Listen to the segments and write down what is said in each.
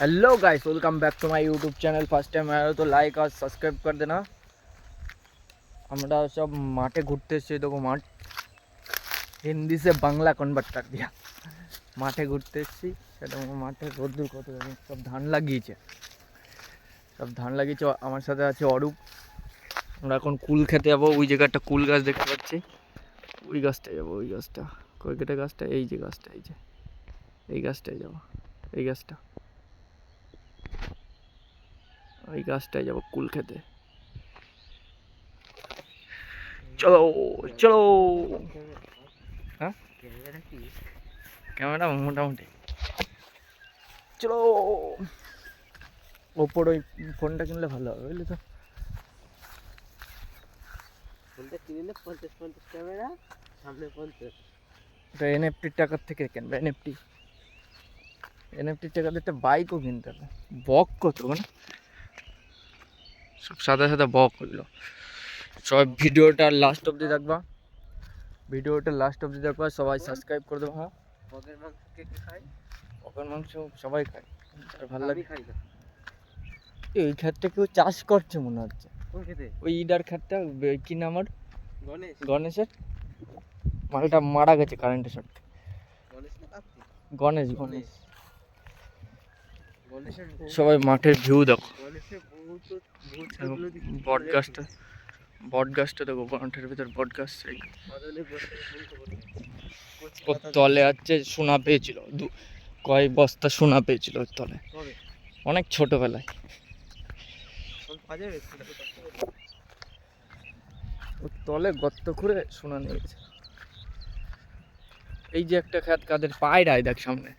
hello guys welcome back to my YouTube channel first time आया हो तो like और সাবস্ক্রাইব করে দেনা আমরা সব মাঠে ঘুরতে এসেছি দেখো মাঠ হিন্দি সে বাংলা কনভার্ট कर दिया মাঠে ঘুরতে এসেছি সেটা মাঠে রোদ্দুর কত জানি সব ধান লাগিয়েছে সব ধান লাগিয়েছে আমার সাথে আছে অরূপ আমরা এখন কুল খেতে যাবো ওই জায়গায় একটা কুল গাছ দেখতে পাচ্ছি ওই গাছটায় যাবো ওই গাছটা কই কেটে গাছটা এই যে গাছটা এই যে এই গাছটায় যাবো এই গাছটা ওই গাছটায় যাব কুল খেতে। চলো চলো। হ্যাঁ ক্যামেরা মোটামুটি। চলো। ওপর ওই ফোনটা কিনলে ভালো হবে বুঝলি তো? ফোনটা কিনলে পঞ্চাশ পঞ্চাশ ক্যামেরা সামনে পঞ্চাশ। ওটা এনএফটির টাকার থেকে কিনবে এনএফটি এনএফটির টাকা দিয়ে একটা বাইকও কিনতে হবে। বক কত না সব সাদা সাদা বক করল সবাই ভিডিওটা লাস্ট অবধি দেখবা। ভিডিওটা লাস্ট অবধি দেখবা সবাই সাবস্ক্রাইব করে দেবো। হ্যাঁ বকের মাংস কে খায়? বকের মাংস সবাই খায়। আর ভালো লাগে খাই এই ক্ষেতটা কেউ চাষ করছে মনে হচ্ছে। ওই ইডার ক্ষেতটা বে- কি নাম ওর? গণেশ। গণেশের? মালটা মারা গেছে কারেন্টের শর্ট গণেশ। গণেশ। সবাই মাঠের ভিউ দেখো। বট গাছটা বট গাছটা দেখো, মাঠের ভিতর বট গাছ তলে আছে সোনা পেয়েছিল। কয়েক বস্তা সোনা পেয়েছিল ওর তলে। অনেক ছোটবেলায়। ওর তলে গর্ত খুঁড়ে সোনা নিয়ে গেছে। এই যে একটা খ্যাত কাদের পায়রায় দেখ সামনে।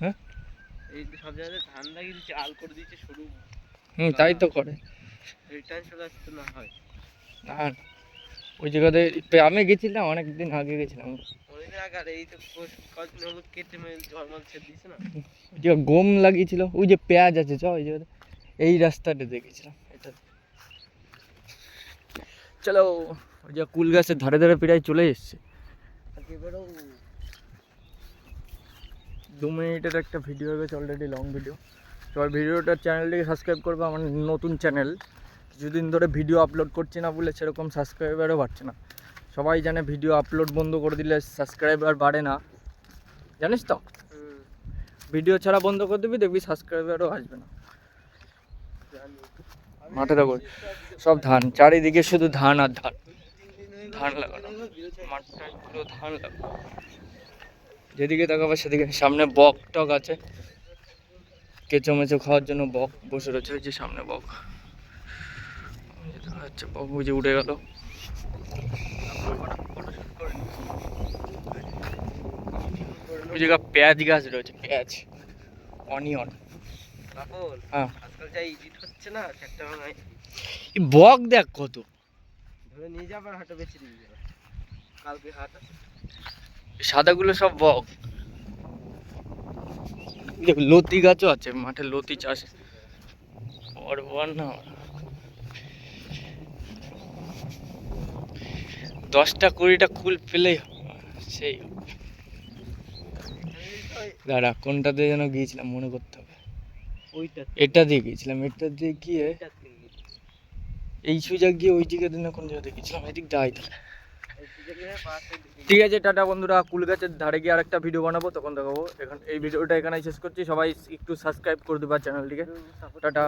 হ্যাঁ? এই সব জায়গায় করে দিচ্ছে সরু হুম তাই তো করে। রিটার্ন চলে আসতে না হয়। আর ওই জায়গাতে আমি গেছিলাম অনেক দিন আগে গেছিলাম গম লাগিয়েছিল ওই যে পেঁয়াজ আছে চ ওই জায়গাতে। এই রাস্তাটা দেখেছিলাম এটা। চলো ওই যে কুল গাছের ধারে ধারে প্রায় চলে এসছে। একেবারেও দু মিনিটের একটা ভিডিও গেছে অলরেডি লং ভিডিও সবাই ভিডিওটার চ্যানেলটিকে সাবস্ক্রাইব করবে আমার নতুন চ্যানেল কিছুদিন ধরে ভিডিও আপলোড করছি না বলে সেরকম সাবস্ক্রাইবারও বাড়ছে না। সবাই জানে ভিডিও আপলোড বন্ধ করে দিলে সাবস্ক্রাইবার বাড়ে না। জানিস তো? ভিডিও ছাড়া বন্ধ করে দিবি, দেখবি সাবস্ক্রাইবারও আসবে না। মাঠে দেখো সব ধান, চারিদিকে শুধু ধান আর ধান। ধান লাগানো। মাঠটায় পুরো ধান লাগানো। যেদিকে তাকাবো সেদিকে সামনে বক টক আছে। কেঁচো মেচো খাওয়ার জন্য বক বসে রয়েছে যে সামনে বক। দেখা যাচ্ছে বক যে উঠে গেল। ওই জায়গা পেঁয়াজ গাছ রয়েছে পেঁয়াজ অনিয়ন। হ্যাঁ। বক দেখ কত। ধরে নিয়ে যাবে আর হাটে বেশি দিয়ে যাবে কালকে হাট আছে। সাদাগুলো সব বক। লতি গাছও আছে মাঠে লতি চাষ। না। দশটা কুড়িটা কুল পেলেই। সেই। দাঁড়া কোনটাতে যেন গিয়েছিলাম মনে করতে হবে। এটা দিয়ে গিয়েছিলাম এটা দিয়ে গিয়ে এই সুজা গিয়ে ওই দিকে দিন কোন জায়গাতে গেছিলাম এদিক দিয়ে আয় ঠিক আছে, টাটা বন্ধুরা। কুল গাছের ধারে গিয়ে আরেকটা ভিডিও বানাবো, তখন দেখাবো। এখন এই ভিডিওটা এখানে শেষ করছি। সবাই একটু সাবস্ক্রাইব করে দেবা চ্যানেলটিকে টাটা।